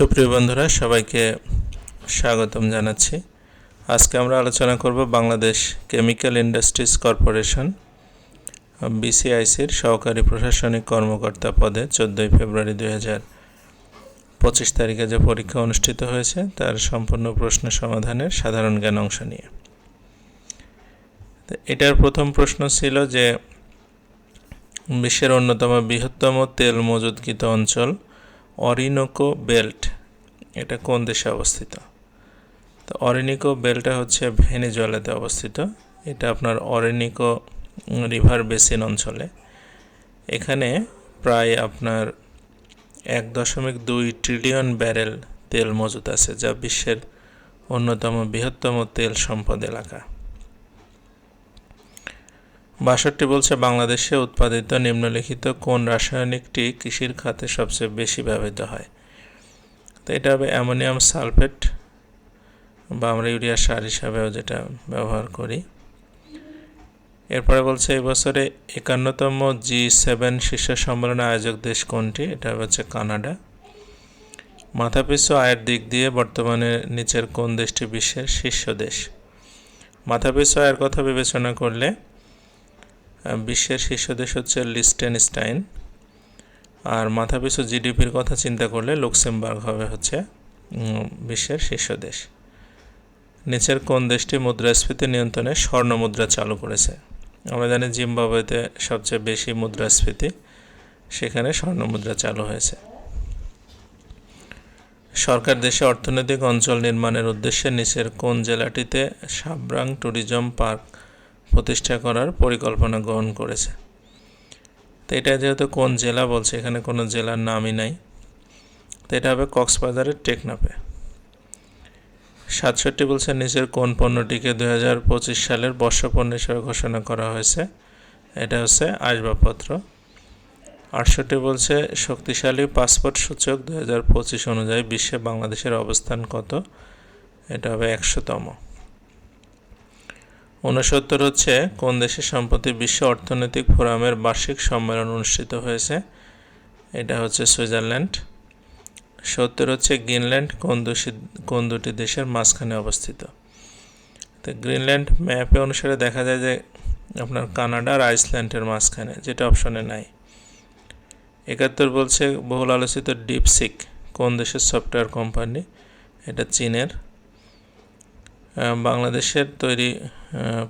সুপ্রিয় বন্ধুরা, সবাইকে স্বাগতম জানাচ্ছি। আজকে আমরা আলোচনা করব বাংলাদেশ কেমিক্যাল ইন্ডাস্ট্রিজ কর্পোরেশন, বিসিআইসির সহকারী প্রশাসনিক কর্মকর্তা পদে চোদ্দোই ফেব্রুয়ারি দুই হাজার পঁচিশ তারিখে যে পরীক্ষা অনুষ্ঠিত হয়েছে, তার সম্পূর্ণ প্রশ্ন সমাধানের সাধারণ জ্ঞান অংশ নিয়ে। এটার প্রথম প্রশ্ন ছিল যে, বিশ্বের অন্যতম বৃহত্তম তেল মজুদকৃত অঞ্চল অরিনোকো বেল্ট, এটা কোন দেশে অবস্থিত? তো অরিনিকো বেল্টটা হচ্ছে ভেনেজুয়েলাতে অবস্থিত। এটা আপনার অরিনিকো রিভার বেসিন অঞ্চলে। এখানে প্রায় আপনার এক দশমিক দুই ট্রিলিয়ন ব্যারেল তেল মজুদ আছে, যা বিশ্বের অন্যতম বৃহত্তম তেল সম্পদ এলাকা। বাষট্টি বলছে, বাংলাদেশে উৎপাদিত নিম্নলিখিত কোন রাসায়নিকটি কৃষির খাতে সবচেয়ে বেশি ব্যবহৃত হয়? তো এটা হবে অ্যামোনিয়াম সালফেট বা আমরা ইউরিয়া সার হিসাবেও যেটা ব্যবহার করি। এরপরে বলছে, এই বছরে একান্নতম জি সেভেন শীর্ষ সম্মেলনের আয়োজক দেশ কোনটি? এটা হচ্ছে কানাডা। মাথাপিছু আয়ের দিক দিয়ে বর্তমানে নিচের কোন দেশটি বিশ্বের শীর্ষ দেশ? মাথাপিছু আয়ের কথা বিবেচনা করলে বিশ্বের শীর্ষ দেশ হচ্ছে লিস্টেনস্টাইন। আর মাথাপিছু জিডিপির কথা চিন্তা করলে লুক্সেমবার্গ হবে হচ্ছে বিশ্বের শীর্ষ দেশ। নিচের কোন দেশটি মুদ্রাস্ফীতি নিয়ন্ত্রণে স্বর্ণ মুদ্রা চালু করেছে? আমরা জানি জিম্বাবুয়েতে সবচেয়ে বেশি মুদ্রাস্ফীতি, সেখানে স্বর্ণ মুদ্রা চালু হয়েছে। সরকার দেশে অর্থনৈতিক অঞ্চল নির্মাণের উদ্দেশ্যে নিচের কোন জেলাটিতে সাবরাং ট্যুরিজম পার্ক প্রতিষ্ঠা করার পরিকল্পনা গ্রহণ করেছে। তো এটা যেহেতু কোন জেলা বলছে, এখানে কোনো জেলার নামই নাই। তো এটা হবে কক্সবাজারের টেকনাপে সাতষট্টি বলছে নিচের কোন পণ্যটিকে দু হাজার পঁচিশ সালের বর্ষপণ্য হিসেবে ঘোষণা করা হয়েছে, এটা হচ্ছে আসবাবপত্র। আটষট্টি বলছে শক্তিশালী পাসপোর্ট সূচক দু হাজার পঁচিশ অনুযায়ী বিশ্বে বাংলাদেশের অবস্থান কত, এটা হবে একশোতম। ঊনসত্তর হচ্ছে কোন দেশের সম্প্রতি বিশ্ব অর্থনৈতিক ফোরামের বার্ষিক সম্মেলন অনুষ্ঠিত হয়েছে? এটা হচ্ছে সুইজারল্যান্ড। সত্তর হচ্ছে গ্রিনল্যান্ড, কোন দোষী, কোন দুটি দেশের মাঝখানে অবস্থিত? তো গ্রিনল্যান্ড ম্যাপে অনুসারে দেখা যায় যে আপনার কানাডা আর আইসল্যান্ডের মাঝখানে, যেটা অপশনে নাই। একাত্তর বলছে বহুল আলোচিত ডিপসিক কোন দেশের সফটওয়্যার কোম্পানি? এটা চীনের। বাংলাদেশের তৈরি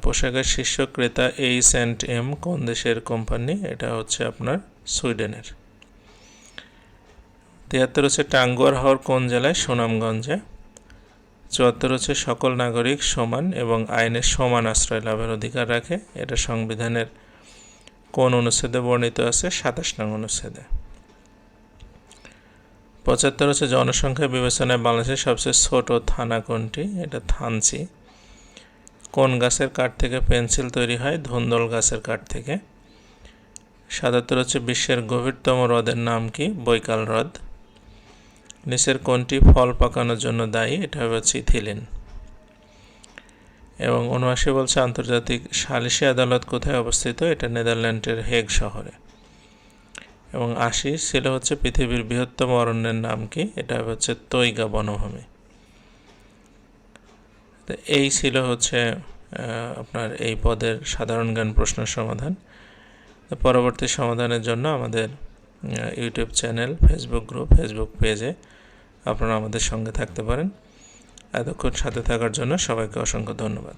পোশাকের শীর্ষ ক্রেতা এইচ অ্যান্ড এম কোন দেশের কোম্পানি এটা হচ্ছে আপনার সুইডেনের। তিয়াত্তর হচ্ছে টাঙ্গুয়ার হাওর কোন জেলায়? সুনামগঞ্জে। চুয়াত্তর হচ্ছে সকল নাগরিক সমান এবং আইনের সমান আশ্রয় লাভের অধিকার রাখে। এটা সংবিধানের কোন অনুচ্ছেদে বর্ণিত আছে? সাতাশ নং অনুচ্ছেদে। পঁচাত্তর হচ্ছে জনসংখ্যা বিবেচনায় বাংলাদেশের সবচেয়ে ছোট থানা কোনটি? এটা থানচি। কোন গাছের কাঠ থেকে পেন্সিল তৈরি হয়? ধুন্দল গাছের কাঠ থেকে। সাতাত্তর হচ্ছে বিশ্বের গভীরতম হ্রদের নাম কি? বৈকাল হ্রদ। নিচের কোনটি ফল পাকানোর জন্য দায়ী? এটা হচ্ছে ইথিলিন। এবং উনআশি বলছে আন্তর্জাতিক সালিসি আদালত কোথায় অবস্থিত? এটা নেদারল্যান্ডের হেগ শহরে। এবং আশি ছিল হচ্ছে পৃথিবীর বৃহত্তম অরণ্যের নাম কি? এটা হচ্ছে তৈগা বনভূমি। তো এই ছিল হচ্ছে আপনার এই পদের সাধারণ জ্ঞান প্রশ্নের সমাধান। পরবর্তী সমাধানের জন্য আমাদের YouTube channel, Facebook group, Facebook পেজে আপনারা আমাদের সঙ্গে থাকতে পারেন। এতক্ষণ সাথে থাকার জন্য সবাইকে অসংখ্য ধন্যবাদ।